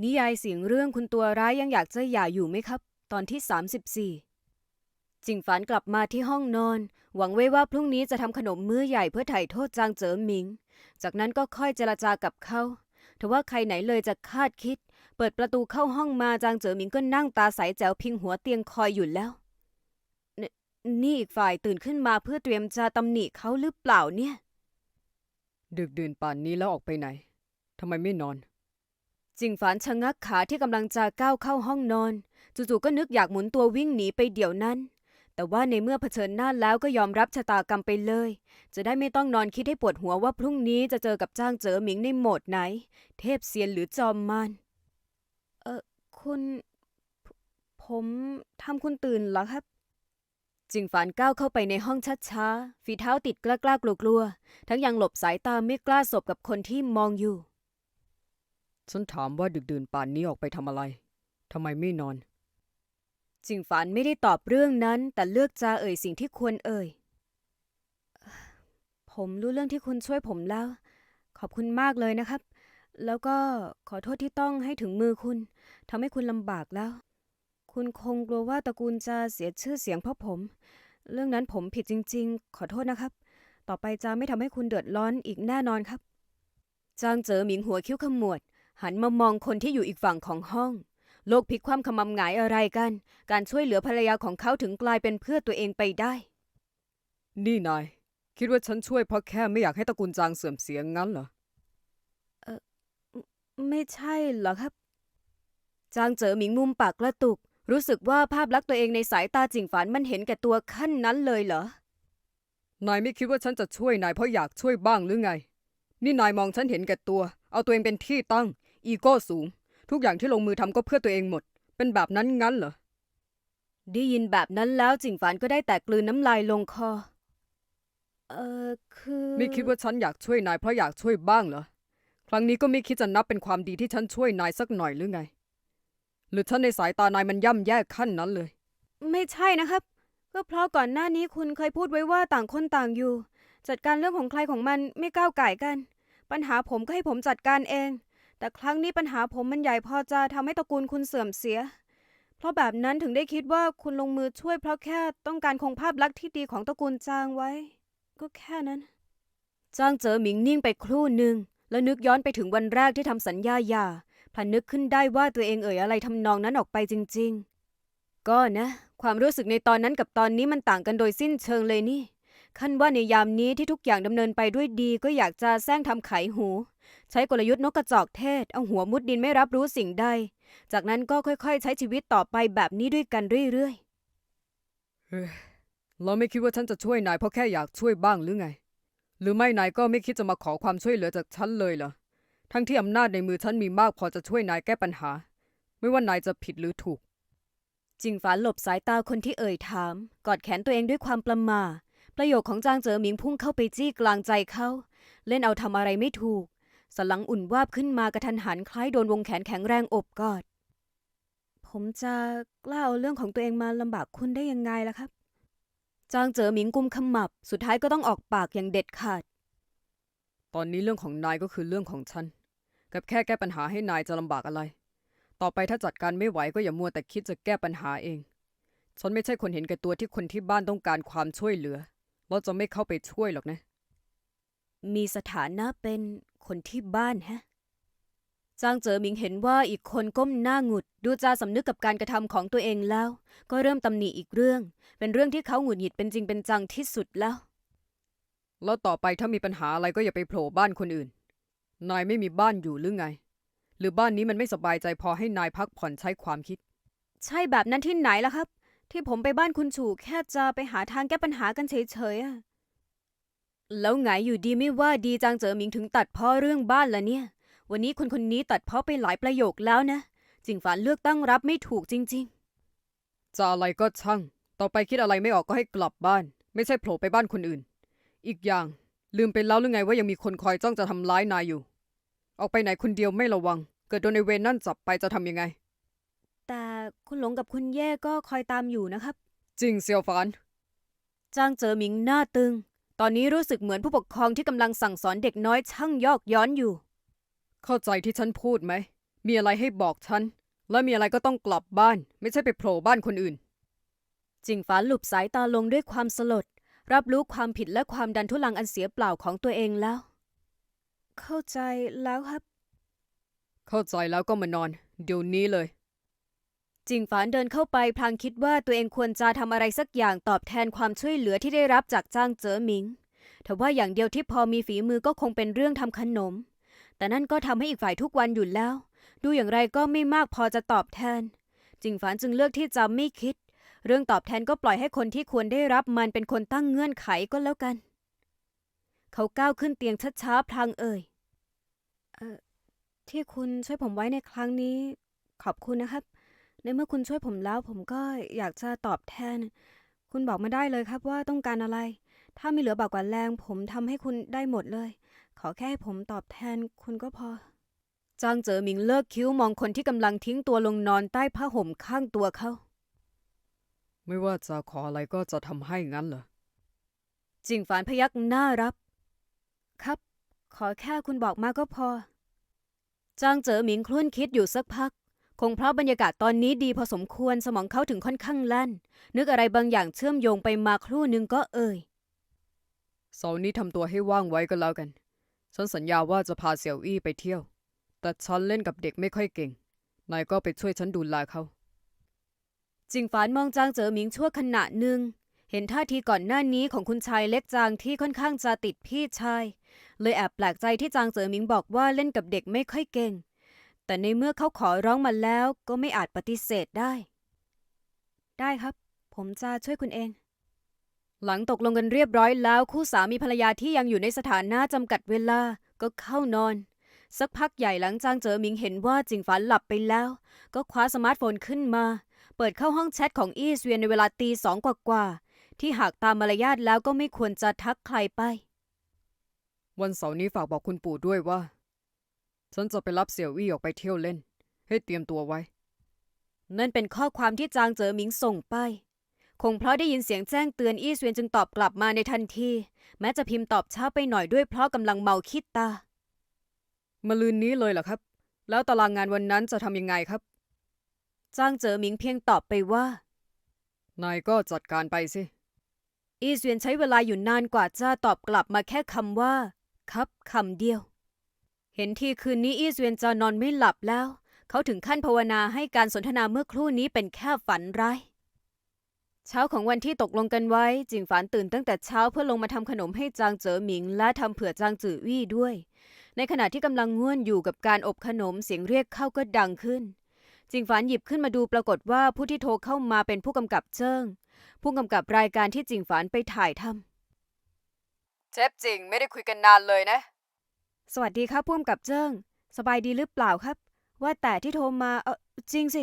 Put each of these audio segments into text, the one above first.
นิยายเสียงเรื่องคุณตัวร้ายยังอยากจะหย่าอยู่ไหมครับ ตอนที่ 34 จิงฝันกลับมาที่ห้องนอน หวังไว้ว่าพรุ่งนี้จะทำขนมมื้อใหญ่เพื่อไถ่โทษจางเจ๋อหมิง จากนั้นก็ค่อยเจรจากับเขาทว่าใครไหนเลยจะคาดคิด เปิดประตูเข้าห้องมาจางเจ๋อหมิงก็นั่งตาใสแจ๋วพิงหัวเตียงคอยอยู่แล้วนนี่อีกฝ่ายตื่นขึ้นมาเพื่อเตรียมจะตำหนิเขาหรือเปล่าเนี่ย ดึกดื่นป่านนี้แล้วออกไปไหนทำไมไม่นอน จิงฝานชะงักขาที่กำลังจะก้าวเข้าห้องนอน จู่ๆก็นึกอยากหมุนตัววิ่งหนีไปเดี๋ยวนั้น แต่ว่าในเมื่อเผชิญหน้าแล้วก็ยอมรับชะตากรรมไปเลย จะได้ไม่ต้องนอนคิดให้ปวดหัวว่าพรุ่งนี้จะเจอกับจ้างเจ๋อหมิงในโหมดไหน เทพเซียนหรือจอมมารเออคุณผผมทำคุณตื่นเหรอครับจิงฝานก้าวเข้าไปในห้องช้าๆฝีเท้าติดกล้าๆกลัวๆทั้งยังหลบสายตาไม่กล้าสบกับคนที่มองอยู่ ฉันถามว่าดึกดื่นป่านนี้ออกไปทำอะไรทำไมไม่นอน จิงฝานไม่ได้ตอบเรื่องนั้น แต่เลือกจะเอ่ยสิ่งที่ควรเอ่ย ผมรู้เรื่องที่คุณช่วยผมแล้ว ขอบคุณมากเลยนะครับ แล้วก็ขอโทษที่ต้องให้ถึงมือคุณทำให้คุณลำบากแล้ว คุณคงกลัวว่าตระกูลจะเสียชื่อเสียงเพราะผม เรื่องนั้นผมผิดจริง ๆ ขอโทษนะครับ ต่อไปจะไม่ทำให้คุณเดือดร้อนอีกแน่นอนครับ จางเจ๋อหมิงหัวคิ้วขมวด หันมามองคนที่อยู่อีกฝั่งของห้อง โลกพลิกคว่ำขมำหงายอะไรกัน การช่วยเหลือภรรยาของเขาถึงกลายเป็นเพื่อตัวเองไปได้ นี่นาย คิดว่าฉันช่วยเพราะแค่ไม่อยากให้ตระกูลจางเสื่อมเสียงงั้นเหรอ ไม่ใช่เหรอครับ จางเจ๋อหมิงมุมปากกระตุก รู้สึกว่าภาพลักษณ์ตัวเองในสายตาจิงฝานมันเห็นแก่ตัวขั้นนั้นเลยเหรอ นายไม่คิดว่าฉันจะช่วยนายเพราะอยากช่วยบ้างหรือไง นี่นายมองฉันเห็นแก่ตัว เอาตัวเองเป็นที่ตั้ง อีโก้สูง ทุกอย่างที่ลงมือทำก็เพื่อตัวเองหมด เป็นแบบนั้นงั้นเหรอ ได้ยินแบบนั้นแล้วจิงฝานก็ได้แต่กลืนน้ำลายลงคอ เออคือ ไม่คิดว่าฉันอยากช่วยนายเพราะอยากช่วยบ้างเหรอ ครั้งนี้ก็ไม่คิดจะนับเป็นความดีที่ฉันช่วยนายสักหน่อยหรือไง หรือฉันในสายตานายมันย่ำแย่ขั้นนั้นเลย ไม่ใช่นะครับ ก็เพราะก่อนหน้านี้คุณเคยพูดไว้ว่าต่างคนต่างอยู่ จัดการเรื่องของใครของมันไม่ก้าวไก่ายกัน ปัญหาผมก็ให้ผมจัดการเอง แต่ครั้งนี้ปัญหาผมมันใหญ่พอจะทำให้ตระกูลคุณเสื่อมเสีย เพราะแบบนั้นถึงได้คิดว่าคุณลงมือช่วยเพราะแค่ต้องการคงภาพลักษณ์ที่ดีของตระกูลจางไว้ ก็แค่นั้น จางเจอหมิงนิ่งไปครู่หนึ่งแล้วนึกย้อนไปถึงวันแรกที่ทำสัญญาหย่าพลันนึกขึ้นได้ว่าตัวเองเอ่ยอะไรทำนองนั้นออกไปจริง ๆ ก็นะ ความรู้สึกในตอนนั้นกับตอนนี้มันต่างกันโดยสิ้นเชิงเลยนี่ ขั้นว่าในยามนี้ที่ทุกอย่างดำเนินไปด้วยดีก็อยากจะแซงทำไขหู ใช้กลยุทธ์นกกระจอกเทศ เอาหัวมุดดินไม่รับรู้สิ่งใด จากนั้นก็ค่อยๆ ใช้ชีวิตต่อไปแบบนี้ด้วยกันเรื่อยเราไม่คิดว่าฉันจะช่วยนายเพราะแค่อยากช่วยบ้างหรือไง หรือไม่นายก็ไม่คิดจะมาขอความช่วยเหลือจากฉันเลยเหรอ ทั้งที่อำนาจในมือฉันมีมากพอจะช่วยนายแก้ปัญหา ไม่ว่านายจะผิดหรือถูกๆจิงฝานหลบสายตาคนที่เอ่ยถาม กอดแขนตัวเองด้วยความประหมา ประโยคของจางเจ๋อหมิงพุ่งเข้าไปจี้กลางใจเขา เล่นเอาทำอะไรไม่ถูก สลังอุ่นวาบขึ้นมากระทันหันคล้ายโดนวงแขนแข็งแรงอบกอด ผมจะกล้าเอาเรื่องของตัวเองมาลำบากคุณได้ยังไงล่ะครับ จางเจ๋อหมิงกุมขมับ สุดท้ายก็ต้องออกปากอย่างเด็ดขาด ตอนนี้เรื่องของนายก็คือเรื่องของฉัน กับแค่แก้ปัญหาให้นายจะลำบากอะไร ต่อไปถ้าจัดการไม่ไหวก็อย่ามัวแต่คิดจะแก้ปัญหาเอง ฉันไม่ใช่คนเห็นแก่ตัวที่คนที่บ้านต้องการความช่วยเหลือ เราจะไม่เข้าไปช่วยหรอกนะ มีสถานะเป็นคนที่บ้านฮะ จางเจ๋อหมิงเห็นว่าอีกคนก้มหน้าหงุด ดูจาสำนึกกับการกระทำของตัวเองแล้ว ก็เริ่มตำหนิอีกเรื่อง เป็นเรื่องที่เขาหงุดหงิดเป็นจริงเป็นจังที่สุดแล้ว แล้วต่อไปถ้ามีปัญหาอะไรก็อย่าไปโผล่บ้านคนอื่น นายไม่มีบ้านอยู่หรือไง หรือบ้านนี้มันไม่สบายใจพอให้นายพักผ่อนใช้ความคิด ใช่แบบนั้นที่ไหนล่ะครับ ที่ผมไปบ้านคุณฉูแค่จะไปหาทางแก้ปัญหากันเฉยๆอะแล้วไงอยู่ดีไม่ว่าดีจางเจอหมิงถึงตัดพ้อเรื่องบ้านละเนี่ย วันนี้คนคนนี้ตัดพ้อไปหลายประโยคแล้วนะ จิงฝานเลือกตั้งรับไม่ถูกจริง ๆ จะอะไรก็ช่าง ต่อไปคิดอะไรไม่ออกก็ให้กลับบ้าน ไม่ใช่โผล่ไปบ้านคนอื่น อีกอย่างลืมไปแล้วหรือไงว่ายังมีคนคอยจ้องจะทำร้ายนายอยู่ ออกไปไหนคนเดียวไม่ระวัง เกิดโดนในเวรนั่นจับไปจะทำยังไง แต่คุณหลงกับคุณแย่ก็คอยตามอยู่นะครับ จริงเซียวฟานจางเจอหมิงหน้าตึง ตอนนี้รู้สึกเหมือนผู้ปกครองที่กำลังสั่งสอนเด็กน้อยช่างยอกย้อนอยู่ เข้าใจที่ฉันพูดไหม มีอะไรให้บอกฉัน และมีอะไรก็ต้องกลับบ้าน ไม่ใช่ไปโผล่บ้านคนอื่น จิงฝานหลุบสายตาลงด้วยความสลด รับรู้ความผิดและความดันทุลังอันเสียเปล่าของตัวเองแล้ว เข้าใจแล้วครับ เข้าใจแล้วก็มานอน เดี๋ยวนี้เลย จิงฝานเดินเข้าไปพลางคิดว่าตัวเองควรจะทำอะไรสักอย่างตอบแทนความช่วยเหลือที่ได้รับจากจ้างเจ๋อหมิงแต่ว่าอย่างเดียวที่พอมีฝีมือก็คงเป็นเรื่องทำขนม แต่นั่นก็ทำให้อีกฝ่ายทุกวันอยู่แล้ว ดูอย่างไรก็ไม่มากพอจะตอบแทน จิงฝานจึงเลือกที่จะไม่คิด เรื่องตอบแทนก็ปล่อยให้คนที่ควรได้รับมันเป็นคนตั้งเงื่อนไขก็แล้วกัน เขาก้าวขึ้นเตียงช้าๆพลางเอ่ยเอ่อที่คุณช่วยผมไว้ในครั้งนี้ ขอบคุณนะครับ ในเมื่อคุณช่วยผมแล้ว ผมก็อยากจะตอบแทน คุณบอกมาได้เลยครับว่าต้องการอะไร ถ้ามีเหลือบากกว่าแรง ผมทำให้คุณได้หมดเลย ขอแค่ให้ผมตอบแทนคุณก็พอจางเจ๋อหมิงเลิกคิ้วมองคนที่กำลังทิ้งตัวลงนอนใต้ผ้าห่มข้างตัวเขา ไม่ว่าจะขออะไรก็จะทำให้งั้นเหรอจิงฝานพยักหน้ารับ ครับ ขอแค่คุณบอกมาก็พอ จางเจ๋อหมิงครุ่นคิดอยู่สักพัก คงเพราะบรรยากาศตอนนี้ดีพอสมควรสมองเขาถึงค่อนข้างแล่น นึกอะไรบางอย่างเชื่อมโยงไปมาครู่หนึงก็เอ่ยเสาร์นี้ทำตัวให้ว่างไว้ก็แล้วกัน ฉันสัญญาว่าจะพาเสี่ยวอี้ไปเที่ยว แต่ฉันเล่นกับเด็กไม่ค่อยเก่ง นายก็ไปช่วยฉันดูแลเขาจิงฝานมองจางเจ๋อหมิงชั่วขณะหนึ่ง เห็นท่าทีก่อนหน้านี้ของคุณชายเล็กจางที่ค่อนข้างจะติดพี่ชาย เลยแอบแปลกใจที่จางเจ๋อหมิงบอกว่าเล่นกับเด็กไม่ค่อยเก่ง แต่ในเมื่อเขาขอร้องมาแล้วก็ไม่อาจปฏิเสธได้ ได้ครับ ผมจะช่วยคุณเอง หลังตกลงกันเรียบร้อยแล้ว คู่สามีภรรยาที่ยังอยู่ในสถานะจำกัดเวลาก็เข้านอน สักพักใหญ่หลังจางเจอหมิงเห็นว่าจิงฝานหลับไปแล้ว ก็คว้าสมาร์ทโฟนขึ้นมา เปิดเข้าห้องแชทของอี้เวียนในเวลาตีสองกว่าๆที่หากตามมารยาทแล้วก็ไม่ควรจะทักใครไป วันเสาร์นี้ฝากบอกคุณปู่ด้วยว่า ฉันจะไปรับเสี่ยวอี้ออกไปเที่ยวเล่น ให้เตรียมตัวไว้ นั่นเป็นข้อความที่จางเจ๋อหมิงส่งไป คงเพราะได้ยินเสียงแจ้งเตือนอี้เสวียนจึงตอบกลับมาในทันที แม้จะพิมพ์ตอบช้าไปหน่อยด้วยเพราะกำลังเมาคิดตา มาลืนนี้เลยเหรอครับ แล้วตารางงานวันนั้นจะทำยังไงครับ จางเจ๋อหมิงเพียงตอบไปว่า นายก็จัดการไปสิ อี้เสวียนใช้เวลาอยู่นานกว่าจะตอบกลับมาแค่คำว่า ครับคำเดียว เห็นทีคืนนี้อี้เวียนจะนอนไม่หลับแล้ว เขาถึงขั้นภาวนาให้การสนทนาเมื่อครู่นี้เป็นแค่ฝันร้าย เช้าของวันที่ตกลงกันไว้ จิงฝานตื่นตั้งแต่เช้าเพื่อลงมาทำขนมให้จางเจ๋อหมิง และทำเผื่อจางจื่อวี่ด้วย ในขณะที่กำลังง่วนอยู่กับการอบขนมเสียงเรียกเข้าก็ดังขึ้น จิงฝานหยิบขึ้นมาดูปรากฏว่าผู้ที่โทรเข้ามาเป็นผู้กำกับเจิ้งผู้กำกับรายการที่จิงฝานไปถ่ายทำเชฟจิงไม่ได้คุยกันนานเลยนะ สวัสดีครับผู้กำกับเจิ้ง สบายดีหรือเปล่าครับ ว่าแต่ที่โทรมาเออจริงสิ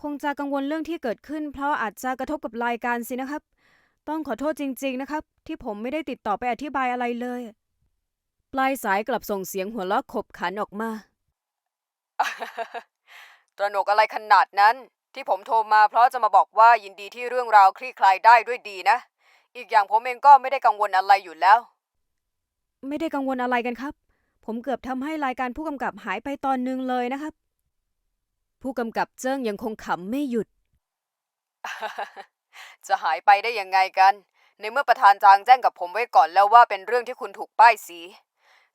คงจะกังวลเรื่องที่เกิดขึ้น เพราะอาจจะกระทบกับรายการสินะครับ ต้องขอโทษจริง ๆนะครับ ที่ผมไม่ได้ติดต่อไปอธิบายอะไรเลย ปลายสายกลับส่งเสียงหัวเราะขบขันออกมา ตระหนกอะไรขนาดนั้น ที่ผมโทรมาเพราะจะมาบอกว่ายินดีที่เรื่องราวคลี่คลายได้ด้วยดีนะ อีกอย่างผมเองก็ไม่ได้กังวลอะไรอยู่แล้ว ไม่ได้กังวลอะไรกันครับ ผมเกือบทำให้รายการผู้กำกับหายไปตอนหนึงเลยนะครับ ผู้กำกับเจิ้งยังคงขำไม่หยุด จะหายไปได้ยังไงกัน ในเมื่อประธานจางแจ้งกับผมไว้ก่อนแล้วว่าเป็นเรื่องที่คุณถูกป้ายสี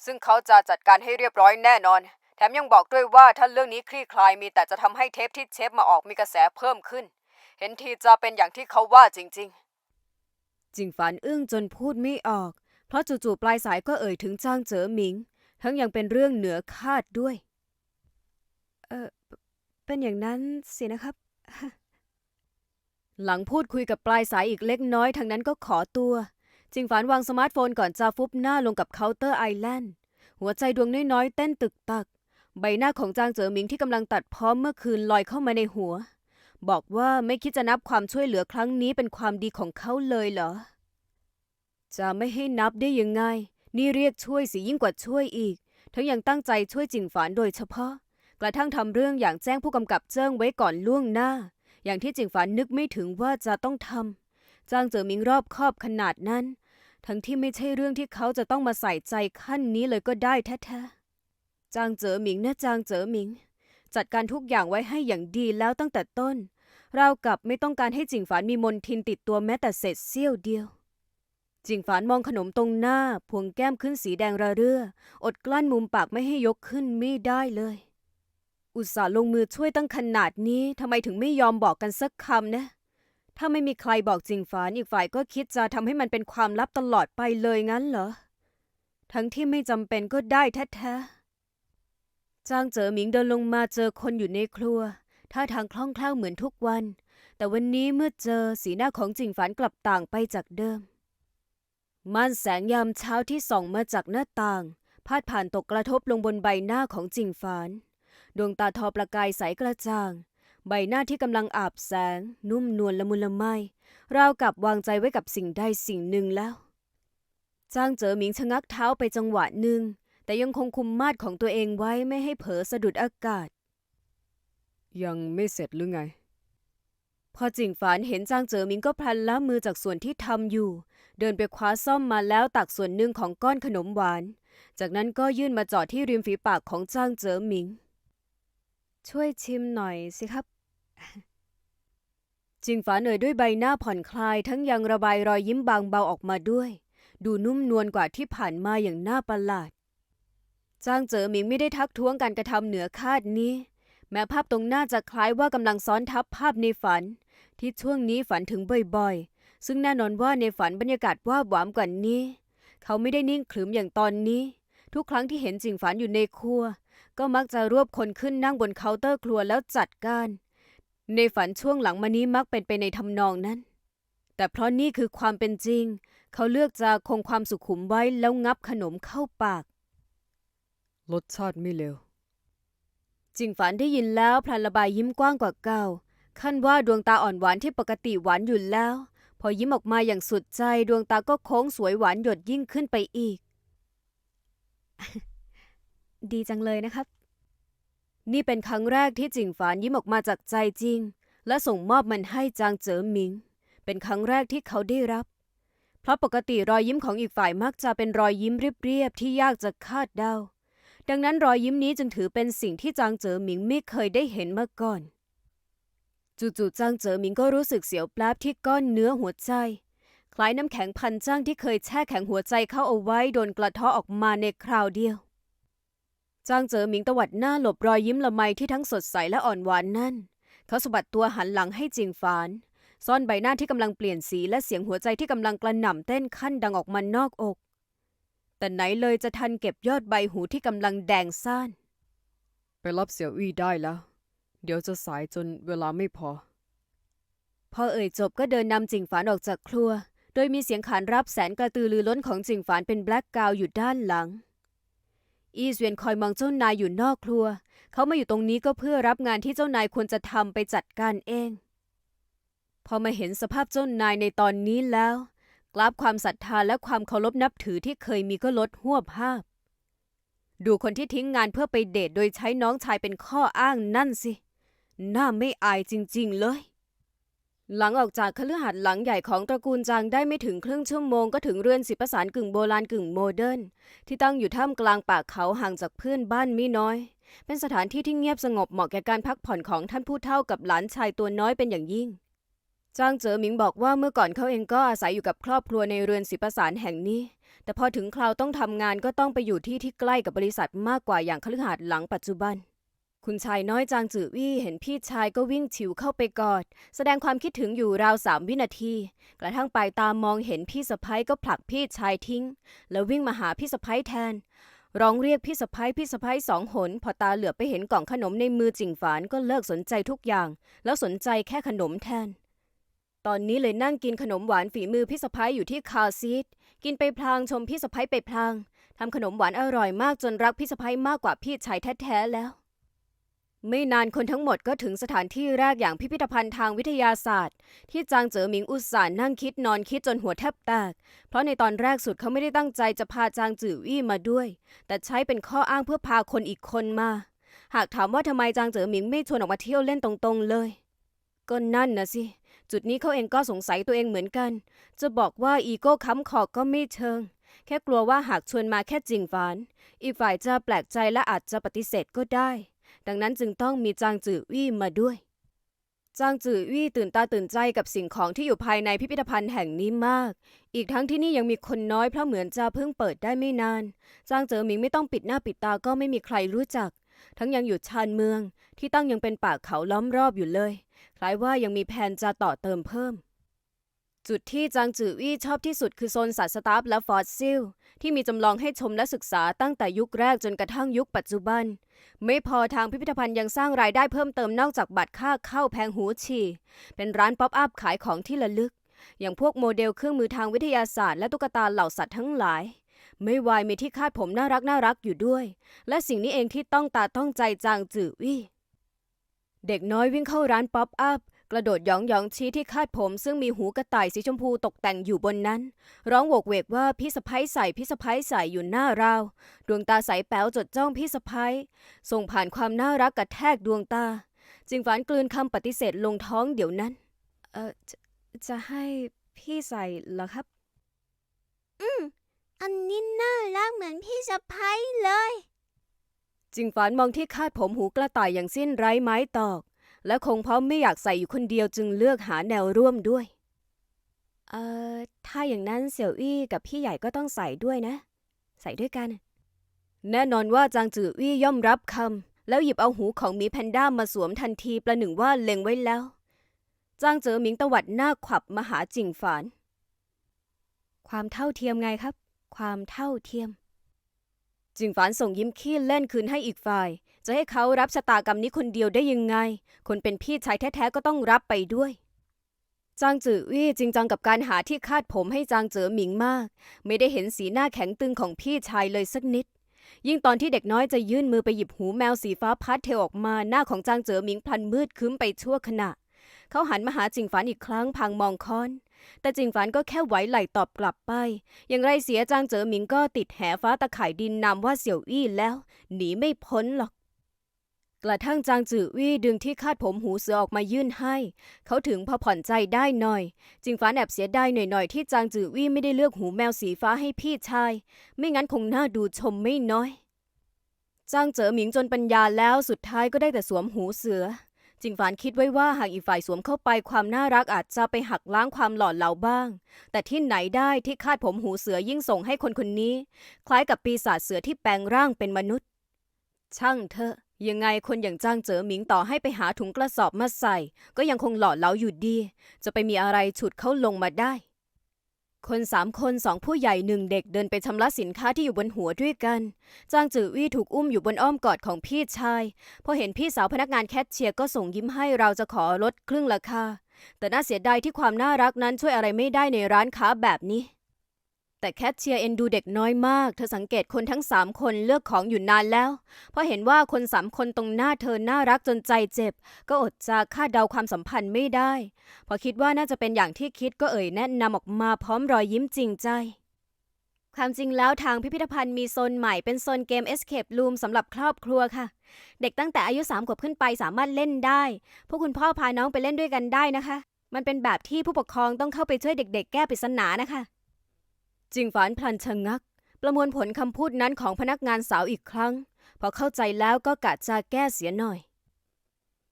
ซึ่งเขาจะจัดการให้เรียบร้อยแน่นอน แถมยังบอกด้วยว่าถ้าเรื่องนี้คลี่คลายมีแต่จะทำให้เทปที่เชฟมาออกมีกระแสเพิ่มขึ้น เห็นทีจะเป็นอย่างที่เขาว่าจริงจิงฝานอึ้งจนพูดไม่ออก เพราะจู่ๆปลายสายก็เอ่ยถึงจ้างเจ๋อหมิง ทั้งยังเป็นเรื่องเหนือคาดด้วย เออเป็นอย่างนั้นสินะครับ หลังพูดคุยกับปลายสายอีกเล็กน้อยทางนั้นก็ขอตัว จิงฝานวางสมาร์ทโฟนก่อนจะฟุบหน้าลงกับเคาน์เตอร์ไอแลนด์หัวใจดวงน้อยๆเต้นตึกตัก ใบหน้าของจางเจ๋อหมิงที่กำลังตัดพร้อมเมื่อคืนลอยเข้ามาในหัว บอกว่าไม่คิดจะนับความช่วยเหลือครั้งนี้เป็นความดีของเขาเลยเหรอ จะไม่ให้นับได้ยังไง นี่เรียกช่วยสิยิ่งกว่าช่วยอีก ทั้งยังตั้งใจช่วยจิงฝานโดยเฉพาะ กระทั่งทำเรื่องอย่างแจ้งผู้กำกับเจิ้งไว้ก่อนล่วงหน้า อย่างที่จิงฝานนึกไม่ถึงว่าจะต้องทำจางเจ๋อหมิงรอบคอบขนาดนั้น ทั้งที่ไม่ใช่เรื่องที่เขาจะต้องมาใส่ใจขั้นนี้เลยก็ได้แท้ๆจางเจ๋อหมิงนะจางเจ๋อหมิงจจัดการทุกอย่างไว้ให้อย่างดีแล้วตั้งแต่ต้นเรากลับไม่ต้องการให้จิงฝานมีมนทินติดตัวแม้แต่เศษเสี้ยวเดียว จิงฝานมองขนมตรงหน้า พวงแก้มขึ้นสีแดงระเรื่อ อดกลั้นมุมปากไม่ให้ยกขึ้นไม่ได้เลย อุตส่าห์ลงมือช่วยตั้งขนาดนี้ทำไมถึงไม่ยอมบอกกันสักคำนะ ถ้าไม่มีใครบอกจิงฝานอีกฝ่ายก็คิดจะทำให้มันเป็นความลับตลอดไปเลยงั้นเหรอ ทั้งที่ไม่จำเป็นก็ได้แท้ๆจางเจ๋อหมิงเดินลงมาเจอคนอยู่ในครัวท่าทางคล่องแคล่วเหมือนทุกวัน แต่วันนี้เมื่อเจอสีหน้าของจิงฝานกลับต่างไปจากเดิม ม่านแสงยามเช้าที่ส่องมาจากหน้าต่าง พาดผ่านตกกระทบลงบนใบหน้าของจิงฝาน ดวงตาทอประกายใสกระจ่าง ใบหน้าที่กำลังอาบแสง นุ่มนวลละมุนละไมราวกับวางใจไว้กับสิ่งใดสิ่งหนึ่งแล้ว จ้างเจอหมิงชะงักเท้าไปจังหวะหนึ่ง แต่ยังคงคุมมาดของตัวเองไว้ไม่ให้เผลอสะดุดอากาศ ยังไม่เสร็จหรือไง พอจิงฝานเห็นจางเจ๋อหมิงก็พลันละมือจากส่วนที่ทำอยู่ เดินไปคว้าซ่อมมาแล้วตักส่วนหนึ่งของก้อนขนมหวาน จากนั้นก็ยื่นมาจอดที่ริมฝีปากของจางเจ๋อหมิง ช่วยชิมหน่อยสิครับ จิงฝานเอ่ยด้วยใบหน้าผ่อนคลายทั้งยังระบายรอยยิ้มบางเบาออกมาด้วย ดูนุ่มนวลกว่าที่ผ่านมาอย่างน่าประหลาดจางเจ๋อหมิงไม่ได้ทักท้วงการกระทำเหนือคาดนี้ แม้ภาพตรงหน้าจะคล้ายว่ากำลังซ้อนทับภาพในฝัน ที่ช่วงนี้ฝันถึงบ่อยๆ ซึ่งแน่นอนว่าในฝันบรรยากาศว่าบหวามกว่านี้ เขาไม่ได้นิ่งขรึมอย่างตอนนี้ ทุกครั้งที่เห็นจิงฝันอยู่ในครัว ก็มักจะรวบคนขึ้นนั่งบนเคาน์เตอร์ครัวแล้วจัดการ ในฝันช่วงหลังมานี้มักเป็นไปในทำนองนั้น แต่เพราะนี่คือความเป็นจริง เขาเลือกจะคงความสุขุมไว้แล้วงับขนมเข้าปาก รสชาติไม่เลวจิงฝันได้ยินแล้วพลันระบายยิ้มกว้างกว่าเก่า ขั้นว่าดวงตาอ่อนหวานที่ปกติหวานอยู่แล้ว พอยิ้มออกมาอย่างสุดใจดวงตาก็โค้งสวยหวานหยดยิ่งขึ้นไปอีก ดีจังเลยนะครับ นี่เป็นครั้งแรกที่จิงฝานยิ้มออกมาจากใจจริง และส่งมอบมันให้จางเจ๋อหมิง เป็นครั้งแรกที่เขาได้รับ เพราะปกติรอยยิ้มของอีกฝ่ายมักจะเป็นรอยยิ้มเรียบๆที่ยากจะคาดเดาดังนั้นรอยยิ้มนี้จึงถือเป็นสิ่งที่จางเจ๋อหมิงไม่เคยได้เห็นมาก่อน จู่ๆจางเจอหมิงก็รู้สึกเสียวแปลบที่ก้อนเนื้อหัวใจ คล้ายน้ำแข็งพันจ้างที่เคยแช่แข็งหัวใจเข้าเอาไว้โดนกระทาะออกมาในคราวเดียวจางเจอหมิงตวัดหน้าหลบรอยยิ้มละไมที่ทั้งสดใสและอ่อนหวานนั่น เขาสะบัดตัวหันหลังให้จิงฝาน ซ่อนใบหน้าที่กำลังเปลี่ยนสีและเสียงหัวใจที่กำลังกระหน่ำเต้นขั้นดังออกมานอกอก แต่ไหนเลยจะทันเก็บยอดใบหูที่กำลังแดงซ่านไปรับเสี่ยวอี้ได้แล้ว เดี๋ยวจะสายจนเวลาไม่พอ พอเอ่ยจบก็เดินนำจิงฝานออกจากครัว โดยมีเสียงขานรับแสนกระตือรือร้นของจิงฝานเป็นแบล็กกาวอยู่ด้านหลัง อีเสวียนคอยมองเจ้านายอยู่นอกครัว เขามาอยู่ตรงนี้ก็เพื่อรับงานที่เจ้านายควรจะทำไปจัดการเอง พอมาเห็นสภาพเจ้านายในตอนนี้แล้ว กราบความศรัทธาและความเคารพนับถือที่เคยมีก็ลดหัวภาพดูคนที่ทิ้งงานเพื่อไปเดทโดยใช้น้องชายเป็นข้ออ้างนั่นสิ น่าไม่อายจริง ๆ เลย หลังออกจากคฤหาสน์หลังใหญ่ของตระกูลจางได้ไม่ถึงครึ่งชั่วโมงก็ถึงเรือนศิลปสารกึ่งโบราณกึ่งโมเดิร์นที่ตั้งอยู่ท่ามกลางป่าเขาห่างจากเพื่อนบ้านมิน้อย เป็นสถานที่ที่เงียบสงบเหมาะแก่การพักผ่อนของท่านผู้เฒ่ากับหลานชายตัวน้อยเป็นอย่างยิ่งจางเจ๋อหมิงบอกว่าเมื่อก่อนเขาเองก็อาศัยอยู่กับครอบครัวในเรือนศิลปสารแห่งนี้ แต่พอถึงคราวต้องทำงานก็ต้องไปอยู่ที่ที่ใกล้กับบริษัทมากกว่าอย่างคฤหาสน์หลังปัจจุบัน คุณชายน้อยจางจือวี่เห็นพี่ชายก็วิ่งฉิวเข้าไปกอด แสดงความคิดถึงอยู่ราวสามวินาที กระทั่งปลายตามองเห็นพี่สะพ้ยก็ผลักพี่ชายทิ้ง แล้ววิ่งมาหาพี่สะพ้ยแทน ร้องเรียกพี่สะพ้ยพี่สะพ้ยสองหน พอตาเหลือบไปเห็นกล่องขนมในมือจิงฝานก็เลิกสนใจทุกอย่าง แล้วสนใจแค่ขนมแทน ตอนนี้เลยนั่งกินขนมหวานฝีมือพี่สะพ้ยอยู่ที่คาซีดกินไปพลางชมพี่สะพ้ยไปพลางทำขนมหวานอร่อยมากจนรักพี่สะพ้ยมากกว่าพี่ชายแท้ๆแล้ว ไม่นานคนทั้งหมดก็ถึงสถานที่แรกอย่างพิพิธภัณฑ์ทางวิทยาศาสตร์ ที่จางเจ๋อหมิงอุตส่าห์นั่งคิดนอนคิดจนหัวแทบแตก เพราะในตอนแรกสุดเขาไม่ได้ตั้งใจจะพาจางจือวี่มาด้วย แต่ใช้เป็นข้ออ้างเพื่อพาคนอีกคนมา หากถามว่าทำไมจางเจ๋อหมิงไม่ชวนออกมาเที่ยวเล่นตรงๆเลย ก็นั่นนะสิจุดนี้เขาเองก็สงสัยตัวเองเหมือนกัน จะบอกว่าอีโก้ค้ำคอก็ไม่เชิง แค่กลัวว่าหากชวนมาแค่จริงฝาน อีกฝ่ายจะแปลกใจและอาจจะปฏิเสธก็ได้ ดังนั้นจึงต้องมีจางจือวี่มาด้วย จางจือวี่ตื่นตาตื่นใจกับสิ่งของที่อยู่ภายในพิพิธภัณฑ์แห่งนี้มาก อีกทั้งที่นี่ยังมีคนน้อยเพราะเหมือนจะเพิ่งเปิดได้ไม่นาน จางเจ๋อหมิงไม่ต้องปิดหน้าปิดตาก็ไม่มีใครรู้จัก ทั้งยังอยู่ชานเมือง ที่ตั้งยังเป็นป่าเขาล้อมรอบอยู่เลย คล้ายว่ายังมีแผนจะต่อเติมเพิ่ม จุดที่จางจือวี่ชอบที่สุดคือโซนสัตว์สตาฟและฟอสซิล ที่มีจำลองให้ชมและศึกษาตั้งแต่ยุคแรกจนกระทั่งยุคปัจจุบัน ไม่พอทางพิพิธภัณฑ์ยังสร้างรายได้เพิ่มเติมนอกจากบัตรค่าเข้าแพงหูฉี่เป็นร้านป๊อปอัพขายของที่ระลึก อย่างพวกโมเดลเครื่องมือทางวิทยาศาสตร์และตุ๊กตาเหล่าสัตว์ทั้งหลาย ไม่วายมีที่คาดผมน่ารักน่ารักอยู่ด้วย และสิ่งนี้เองที่ต้องตาต้องใจจางจือวี่เด็กน้อยวิ่งเข้าร้านป๊อปอัพ กระโดดหยองหยองชี้ที่คาดผม ซึ่งมีหูกระต่ายสีชมพูตกแต่งอยู่บนนั้น ร้องโวกเวกว่าพี่สะพ้ยใส่พี่สะพ้ยใส่อยู่หน้าราวดวงตาใสแป๋วจดจ้องพี่สะพ้ยส่งผ่านความน่ารักกระแทกดวงตา จึงฝันกลืนคำปฏิเสธลงท้องเดี๋ยวนั้น เออจะจะให้พี่ใส่เหรอครับอันนี้น่ารักเหมือนพี่สะพ้ยเลยจิงฝันมองที่คาดผมหูกระต่ายอย่างสิ้นไร้ไม้ตอก และคงเพราะไม่อยากใส่อยู่คนเดียวจึงเลือกหาแนวร่วมด้วย เอ่อ ถ้าอย่างนั้นเสี่ยวอี้กับพี่ใหญ่ก็ต้องใส่ด้วยนะ ใส่ด้วยกัน แน่นอนว่าจางจืออี้ย่อมรับคำแล้วหยิบเอาหูของมีแพนด้ามาสวมทันทีประหนึ่งว่าเล็งไว้แล้ว จางเจอหมิงตวัดหน้าขวับมาหาจิงฝาน ความเท่าเทียมไงครับ ความเท่าเทียม จิงฝานส่งยิ้มขี้เล่นคืนให้อีกฝ่าย จะให้เขารับชะตากรรมนี้คนเดียวได้ยังไง คนเป็นพี่ชายแท้ๆก็ต้องรับไปด้วย จางจือวี่จริงจังกับการหาที่คาดผมให้จางเจ๋อหมิงมาก ไม่ได้เห็นสีหน้าแข็งตึงของพี่ชายเลยสักนิด ยิ่งตอนที่เด็กน้อยจะยื่นมือไปหยิบหูแมวสีฟ้าพาสเทออกมาหน้าของจางเจ๋อหมิงพลันมืดคึ้มไปชั่วขณะ เขาหันมาหาจิงฝานอีกครั้งพางมองค้อน แต่จิงฝานก็แค่ไหวไหลตอบกลับไป อย่างไรเสียจางเจ๋อหมิงก็ติดแหฟ้าตะข่ายดินนามว่าเสี่ยวอี้แล้ว หนีไม่พ้นหรอก กระทั่งจางจือวี่ดึงที่คาดผมหูเสือออกมายื่นให้ เขาถึงพอผ่อนใจได้หน่อย จิงฟ้านแอบเสียดายหน่อยๆที่จางจือวี่ไม่ได้เลือกหูแมวสีฟ้าให้พี่ชาย ไม่งั้นคงน่าดูชมไม่น้อย จางเจ๋อหมิงจนปัญญาแล้วสุดท้ายก็ได้แต่สวมหูเสือ จิงฝานคิดไว้ว่าหากอีกฝ่ายสวมเข้าไปความน่ารักอาจจะไปหักล้างความหล่อเหลาบ้าง แต่ที่ไหนได้ที่คาดผมหูเสือยิ่งส่งให้คนคนนี้ คล้ายกับปีศาจเสือที่แปลงร่างเป็นมนุษย์ ช่างเถอะ ยังไงคนอย่างจ้างเจ๋อหมิงต่อให้ไปหาถุงกระสอบมาใส่ ก็ยังคงหล่อเหลาอยู่ดี จะไปมีอะไรฉุดเขาลงมาได้ คนสามคนสองผู้ใหญ่หนึ่งเด็กเดินไปชำระสินค้าที่อยู่บนหัวด้วยกัน จางจือวี่ถูกอุ้มอยู่บนอ้อมกอดของพี่ชาย พอเห็นพี่สาวพนักงานแคชเชียร์ก็ส่งยิ้มให้เราจะขอลดครึ่งราคา แต่น่าเสียดายที่ความน่ารักนั้นช่วยอะไรไม่ได้ในร้านค้าแบบนี้ แต่แคชเชียร์เอ็นดูเด็กน้อยมาก เธอสังเกตคนทั้งสามคนเลือกของอยู่นานแล้ว เพราะเห็นว่าคนสามคนตรงหน้าเธอน่ารักจนใจเจ็บ ก็อดจะคาดเดาความสัมพันธ์ไม่ได้ พอคิดว่าน่าจะเป็นอย่างที่คิดก็เอ่ยแนะนำออกมาพร้อมรอยยิ้มจริงใจ ความจริงแล้วทางพิพิธภัณฑ์มีโซนใหม่เป็นโซนเกม Escape Room สำหรับครอบครัวค่ะ เด็กตั้งแต่อายุสามขวบขึ้นไปสามารถเล่นได้ พวกคุณพ่อพาน้องไปเล่นด้วยกันได้นะคะ มันเป็นแบบที่ผู้ปกครองต้องเข้าไปช่วยเด็ก ๆ แก้ปริศนานะคะ จิงฝานพลันชะงัก ประมวลผลคำพูดนั้นของพนักงานสาวอีกครั้ง พอเข้าใจแล้วก็กะจะแก้เสียหน่อย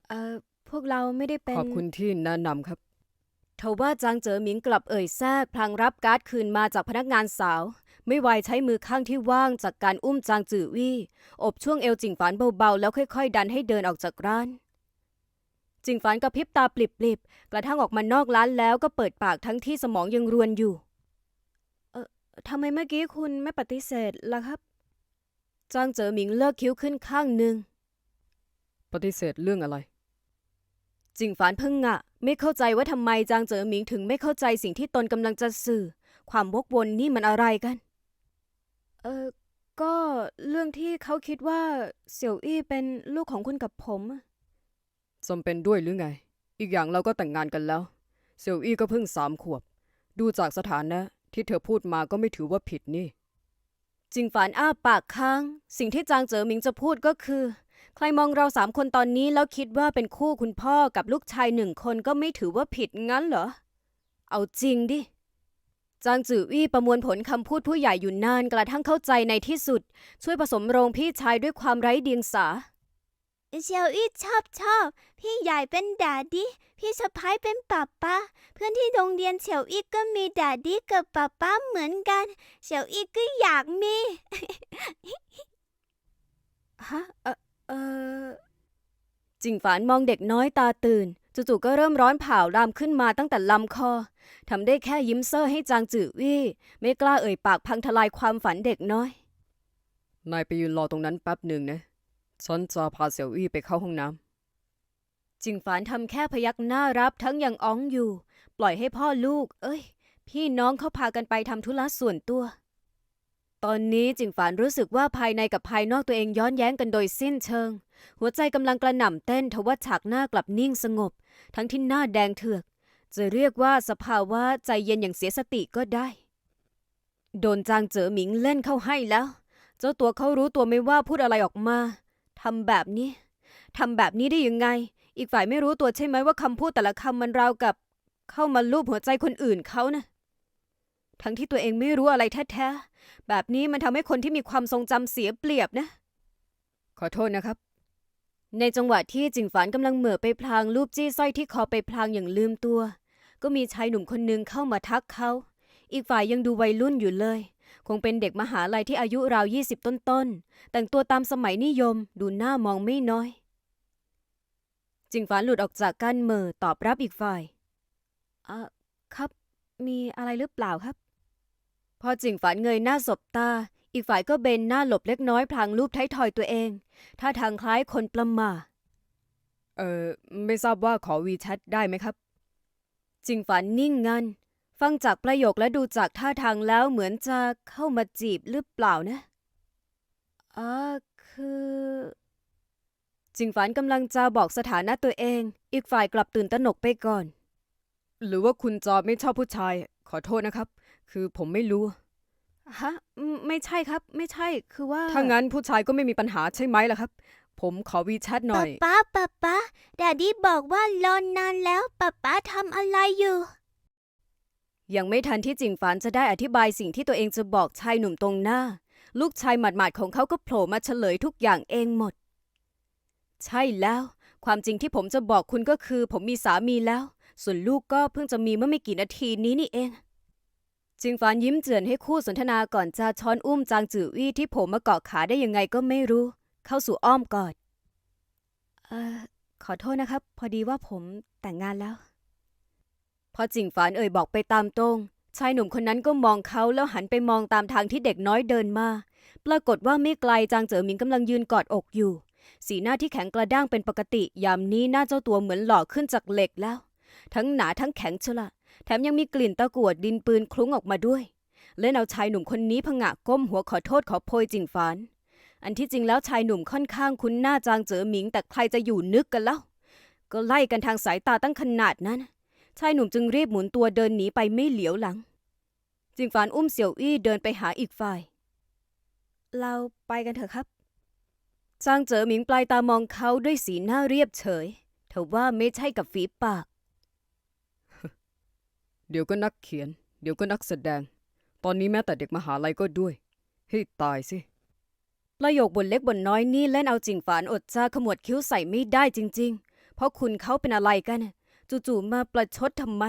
เอ่อ พวกเราไม่ได้เป็น ขอบคุณที่แนะนำครับทว่าจางเจ๋อหมิงกลับเอ่ยแทรกพลางรับการ์ดคืนมาจากพนักงานสาว ไม่ไวายใช้มือข้างที่ว่างจากการอุ้มจางจือวี่ อบช่วงเอวจิงฝานเบาๆ แล้วค่อยๆ ดันให้เดินออกจากร้านจิงฝานกระพริบตาปลิบๆ กระทั่งออกมานอกร้านแล้วก็เปิดปากทั้งที่สมองยังรวนอยู่เออ ทำไมเมื่อกี้คุณไม่ปฏิเสธล่ะครับ จางเจ๋อหมิงเลิกคิ้วขึ้นข้างหนึ่ง ปฏิเสธเรื่องอะไร จิงฝานเพิ่งงะไม่เข้าใจว่าทำไมจางเจ๋อหมิงถึงไม่เข้าใจสิ่งที่ตนกำลังจะสื่อ ความวกวนนี่มันอะไรกัน เออก็เรื่องที่เขาคิดว่าเสี่ยวอี้เป็นลูกของคุณกับผมอะจำเป็นด้วยหรือไง อีกอย่างเราก็แต่งงานกันแล้วเซียวอี้ก็เพิ่งสามขวบ ดูจากสถานะ ที่เธอพูดมาก็ไม่ถือว่าผิดนี่ จิงฝานอ้าปากค้าง สิ่งที่จางเจ๋อหมิงจะพูดก็คือ ใครมองเราสามคนตอนนี้แล้วคิดว่าเป็นคู่คุณพ่อกับลูกชายหนึ่งคนก็ไม่ถือว่าผิดงั้นเหรอ เอาจริงดิ จางจือวี่ประมวลผลคำพูดผู้ใหญ่อยู่นานกระทั่งเข้าใจในที่สุด ช่วยผสมโรงพี่ชายด้วยความไร้เดียงสา เซียวอี้ชอบชอบ พี่ใหญ่เป็นดาดี้พี่สะพ้ายเป็นป๊าป๊าเพื่อนที่โรงเรียนเซียวอี้ก็มีดาดี้กับป๊าป๊าเหมือนกันเซียวอี้ก็อยากมีฮะเออเออจิงฝานมองเด็กน้อยตาตื่น จู่ๆก็เริ่มร้อนเผารามขึ้นมาตั้งแต่ลำคอทำได้แค่ยิ้มเซ่อให้จางจือวี่ ไม่กล้าเอ่ยปากพังทลายความฝันเด็กน้อย นายไปยืนรอตรงนั้นแป๊บหนึ่งนะ ฉันจะพาเสี่ยวอี้ไปเข้าห้องน้ำจิงฝานทำแค่พยักหน้ารับทั้งยังอ้องอยู่ ปล่อยให้พ่อลูก เอ้ย พี่น้องเขาพากันไปทำธุระส่วนตัว ตอนนี้จิงฝานรู้สึกว่าภายในกับภายนอกตัวเองย้อนแย้งกันโดยสิ้นเชิง หัวใจกำลังกระหน่ำเต้นทว่าฉากหน้ากลับนิ่งสงบ ทั้งที่หน้าแดงเถือก จะเรียกว่าสภาวะใจเย็นอย่างเสียสติก็ได้ โดนจางเจ๋อหมิงเล่นเข้าให้แล้ว เจ้าตัวเขารู้ตัวไม่ว่าพูดอะไรออกมา ทำแบบนี้ ทำแบบนี้ได้ยังไง อีกฝ่ายไม่รู้ตัวใช่ไหมว่าคำพูดแต่ละคำมันราวกับ เข้ามาลูบหัวใจคนอื่นเขานะทั้งที่ตัวเองไม่รู้อะไรแท้ๆ แบบนี้มันทำให้คนที่มีความทรงจำเสียเปรียบนะ ขอโทษนะครับ ในจังหวะที่จิงฝานกำลังเหม่อไปพลางรูปจี้สร้อยที่คอไปพลางอย่างลืมตัว ก็มีชายหนุ่มคนหนึ่งเข้ามาทักเขา อีกฝ่ายยังดูวัยรุ่นอยู่เลย คงเป็นเด็กมหาลัยที่อายุราวยี่สิบต้นๆ แต่งตัวตามสมัยนิยมดูหน้ามองไม่น้อย จิงฝานหลุดออกจากการเหม่อตอบรับอีกฝ่ายอะครับ มีอะไรหรือเปล่าครับ พอจิงฝานเงยหน้าสบตา อีกฝ่ายก็เบนหน้าหลบเล็กน้อยพลางรูปไทยทอยตัวเองท่าทางคล้ายคนประหมาเออไม่ทราบว่าขอวีแชทได้ไหมครับ จิงฝันนิ่งงัน ฟังจากประโยคและดูจากท่าทางแล้วเหมือนจะเข้ามาจีบหรือเปล่านะอ่าคือจิงฝันกำลังจะบอกสถานะตัวเอง อีกฝ่ายกลับตื่นตระหนกไปก่อน หรือว่าคุณจอไม่ชอบผู้ชาย ขอโทษนะครับ คือผมไม่รู้ ฮะอืมไม่ใช่ครับ ไม่ใช่ คือว่า ถ้างั้นผู้ชายก็ไม่มีปัญหาใช่ไหมล่ะครับ ผมขอวีแชทหน่ป๊าอย ป๊าป๊าป๊าดาดี้บอกว่ารอนนานแล้วป๊าป๊าทำอะไรอยู่ ยังไม่ทันที่จิงฝันจะได้อธิบายสิ่งที่ตัวเองจะบอกชายหนุ่มตรงหน้า ลูกชายหมาดๆของเขาก็โผล่มาเฉลยทุกอย่างเองหมด ใช่แล้ว ความจริงที่ผมจะบอกคุณก็คือ ผมมีสามีแล้ว ส่วนลูกก็เพิ่งจะมีเมื่อไม่กี่นาทีนี้นี่เอง จิงฟานยิ้มเจือนให้คู่สนทนาก่อนจะช้อนอุ้มจางจือวี่ที่ผมมาเกาะขาได้ยังไงก็ไม่รู้ เข้าสู่อ้อมกอดเอ่อขอโทษนะครับ พอดีว่าผมแต่งงานแล้ว พอจิงฝานเอ่ยบอกไปตามตรง ชายหนุ่มคนนั้นก็มองเขาแล้วหันไปมองตามทางที่เด็กน้อยเดินมา ปรากฏว่าไม่ไกลจางเจ๋อหมิงกำลังยืนกอดอกอยู่ สีหน้าที่แข็งกระด้างเป็นปกติ ยามนี้หน้าเจ้าตัวเหมือนหล่อขึ้นจากเหล็กแล้ว ทั้งหนาทั้งแข็งเชละ แถมยังมีกลิ่นตะกวดดินปืนคลุ้งออกมาด้วย เล่นเอาชายหนุ่มคนนี้ผงะก้มหัวขอโทษขอโพยจิงฝาน อันที่จริงแล้วชายหนุ่มค่อนข้างคุ้นหน้าจางเจ๋อหมิง แต่ใครจะอยู่นึกกันเล่า ก็ไล่กันทางสายตาตั้งขนาดนั้น ชายหนุ่มจึงรีบหมุนตัวเดินหนีไปไม่เหลียวหลัง จิงฟานอุ้มเสี่ยวอี้เดินไปหาอีกฝ่าย เราไปกันเถอะครับจางเจ๋อหมิงปลายตามองเขาด้วยสีหน้าเรียบเฉยเทว่าไม่ใช่กับฝีปาก เดี๋ยวก็นักเขียน เดี๋ยวก็นักแสดง ตอนนี้แม้แต่เด็กมหาลัยก็ด้วย ให้ตายสิ ประโยคบนเล็กบนน้อยนี่เล่นเอาจิงฝานอดจะขมวดคิ้วใส่ไม่ได้จริง ๆ เพราะคุณเขาเป็นอะไรกันน่ะ จู่ๆมาประชดทำไม